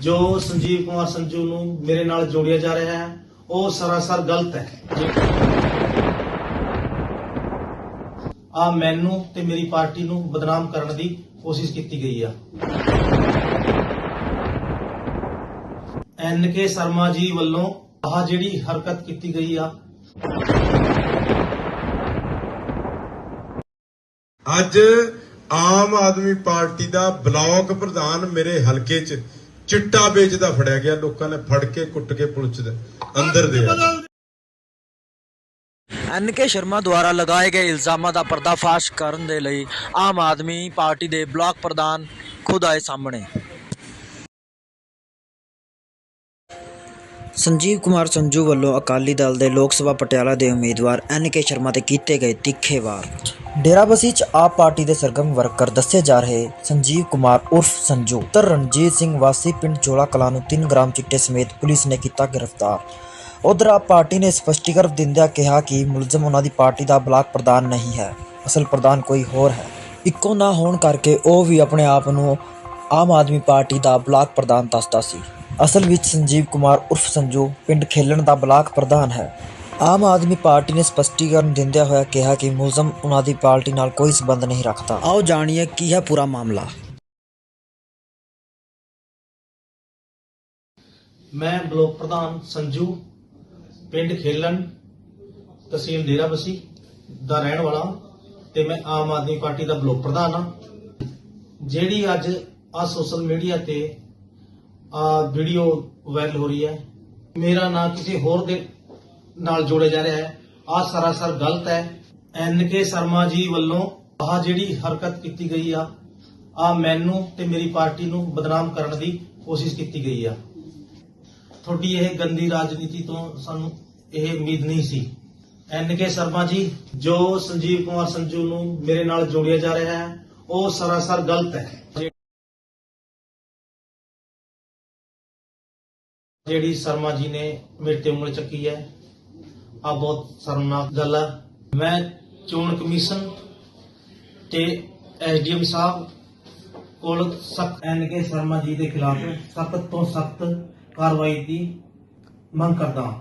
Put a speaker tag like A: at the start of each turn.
A: ਜੋ ਸੰਜੀਵ ਕੁਮਾਰ ਸੰਜੂ ਨੂੰ ਮੇਰੇ ਨਾਲ ਜੋੜਿਆ ਜਾ ਰਿਹਾ ਹੈ, ਉਹ ਸਰਾਸਰ ਗਲਤ ਹੈ। ਆ ਮੈਨੂੰ ਤੇ ਮੇਰੀ ਪਾਰਟੀ ਨੂੰ ਬਦਨਾਮ ਕਰਨ ਦੀ ਕੋਸ਼ਿਸ਼ ਕੀਤੀ ਗਈ ਆ। ਐਨ ਕੇ ਸ਼ਰਮਾ ਜੀ ਵੱਲੋਂ ਆ ਜਿਹੜੀ ਹਰਕਤ ਕੀਤੀ ਗਈ ਆ।
B: ਅੱਜ ਆਮ ਆਦਮੀ ਪਾਰਟੀ ਦਾ ਬਲਾਕ ਪ੍ਰਧਾਨ ਮੇਰੇ ਹਲਕੇ 'ਚ ਚਿੱਟਾ ਵੇਚਦਾ ਫੜਿਆ ਗਿਆ, ਲੋਕਾਂ ਨੇ ਫੜ ਕੇ ਕੁੱਟ ਕੇ ਪੁਲਿਸ ਦੇ ਅੰਦਰ ਦੇ ਆਏ।
C: ਸ਼ਰਮਾ ਦੁਆਰਾ ਲਗਾਏ ਗਏ ਇਲਜ਼ਾਮਾਂ ਦਾ ਪਰਦਾਫਾਸ਼ ਕਰਨ ਦੇ ਲਈ ਆਮ ਆਦਮੀ ਪਾਰਟੀ ਦੇ ਬਲਾਕ ਪ੍ਰਧਾਨ ਖੁਦ ਆਏ ਸਾਹਮਣੇ ਸੰਜੀਵ ਕੁਮਾਰ ਸੰਜੂ ਵੱਲੋਂ ਅਕਾਲੀ ਦਲ ਦੇ ਲੋਕ ਸਭਾ ਪਟਿਆਲਾ ਦੇ ਉਮੀਦਵਾਰ ਐਨ ਕੇ ਸ਼ਰਮਾ ਤੇ ਕੀਤੇ ਗਏ ਤਿੱਖੇ ਵਾਰ ਡੇਰਾਬੱਸੀ ਚ ਆਪ ਪਾਰਟੀ ਦੇ ਸਰਗਰਮ ਵਰਕਰ ਦੱਸੇ ਜਾ ਰਹੇ ਸੰਜੀਵ ਕੁਮਾਰ ਉਰਫ ਸੰਜੂ ਤਰ ਰਣਜੀਤ ਸਿੰਘ ਵਾਸੀ ਪਿੰਡ ਚੋਲਾ ਕਲਾਂ ਨੂੰ 3 ਗ੍ਰਾਮ ਚਿੱਟੇ ਸਮੇਤ ਪੁਲਿਸ ਨੇ ਕੀਤਾ ਗ੍ਰਿਫਤਾਰ। ਉਧਰ ਆਪ ਪਾਰਟੀ ਨੇ ਸਪਸ਼ਟੀਕਰਨ ਦਿੰਦਿਆਂ ਕਿਹਾ ਕਿ ਮੁਲਜ਼ਮ ਉਹਨਾਂ ਦੀ ਪਾਰਟੀ ਦਾ ਬਲਾਕ ਪ੍ਰਧਾਨ ਨਹੀਂ ਹੈ, ਅਸਲ ਪ੍ਰਧਾਨ ਕੋਈ ਹੋਰ ਹੈ। ਇੱਕੋ ਨਾ ਹੋਣ ਕਰਕੇ ਉਹ ਵੀ ਆਪਣੇ ਆਪ ਨੂੰ ਆਮ ਆਦਮੀ ਪਾਰਟੀ ਦਾ ਬਲਾਕ ਪ੍ਰਧਾਨ ਦੱਸਦਾ ਸੀ। ਅਸਲ ਵਿੱਚ ਸੰਜੀਵ ਕੁਮਾਰ ਉਰਫ ਸੰਜੂ ਪਿੰਡ ਖੇਲਣ ਦਾ ਬਲਾਕ ਪ੍ਰਧਾਨ ਹੈ। ਆਮ ਆਦਮੀ ਪਾਰਟੀ ਨੇ ਸਪਸ਼ਟੀਕਰਨ ਦਿੰਦਿਆਂ ਹੋਇਆ ਕਿਹਾ ਕਿ ਮੁਲਜ਼ਮ ਉਹਨਾਂ ਦੀ ਪਾਰਟੀ ਨਾਲ ਕੋਈ ਸਬੰਧ ਨਹੀਂ ਰੱਖਦਾ। ਆਓ ਜਾਣੀਏ ਕੀ ਹੈ ਪੂਰਾ ਮਾਮਲਾ।
A: ਮੈਂ ਬਲਾਕ ਪ੍ਰਧਾਨ ਸੰਜੂ, ਪਿੰਡ ਖੇਲਣ, ਤਹਿਸੀਲ ਡੇਰਾਬੱਸੀ ਦਾ ਰਹਿਣ ਵਾਲਾ ਹਾਂ ਤੇ ਮੈਂ ਆਮ ਆਦਮੀ ਪਾਰਟੀ ਦਾ ਬਲਾਕ ਪ੍ਰਧਾਨ ਹਾਂ। ਜਿਹੜੀ ਅੱਜ ਆ ਸੋਸ਼ਲ ਮੀਡੀਆ ਤੇ ਆ ਵੀਡੀਓ ਵਾਇਰਲ ਹੋ ਰਹੀ ਹੈ। ਮੇਰਾ ਨਾਂ ਕਿਸੇ ਹੋਰ ਦੇ ਨਾਲ ਜੋੜਿਆ ਜਾ ਰਿਹਾ ਹੈ। ਆ ਸਰਾਸਰ ਗਲਤ ਹੈ। ਐਨ ਕੇ ਸ਼ਰਮਾ ਜੀ ਵੱਲੋਂ ਆਹ ਜਿਹੜੀ ਹਰਕਤ ਕੀਤੀ ਗਈ ਆ ਆ ਮੈਨੂੰ ਤੇ ਮੇਰੀ ਪਾਰਟੀ ਨੂੰ ਬਦਨਾਮ ਕਰਨ ਦੀ ਕੋਸ਼ਿਸ਼ ਕੀਤੀ ਗਈ ਆ। ਤੁਹਾਡੀ ਇਹ ਗੰਦੀ ਰਾਜਨੀਤੀ ਤੋਂ ਸਾਨੂੰ ਇਹ ਉਮੀਦ ਨਹੀਂ ਸੀ। ਐਨ ਕੇ ਸ਼ਰਮਾ ਜੀ, ਜੋ ਸੰਜੀਵ ਕੁਮਾਰ ਸੰਜੂ ਨੂੰ ਮੇਰੇ ਨਾਲ ਜੋੜਿਆ ਜਾ ਰਿਹਾ ਹੈ, ਉਹ ਸਰਾਸਰ ਗਲਤ ਹੈ। ਜਿਹੜੀ ਸ਼ਰਮਾ ਜੀ ਨੇ ਮੇਰੇ ਤੇ ਉਂਗਲ ਚੱਕੀ ਹੈ ਆ ਬਹੁਤ ਸ਼ਰਮਨਾਕ ਗੱਲ ਹੈ ਮੈਂ ਚੋਣ ਕਮਿਸ਼ਨ ਤੇ ਐਸਡੀਐਮ ਸਾਹਿਬ ਕੋਲ ਸਖਤ ਐਨ ਕੇ ਸ਼ਰਮਾ ਜੀ ਦੇ ਖਿਲਾਫ ਸਖਤ ਤੋਂ ਸਖਤ ਕਾਰਵਾਈ ਦੀ ਮੰਗ ਕਰਦਾ ਹਾਂ।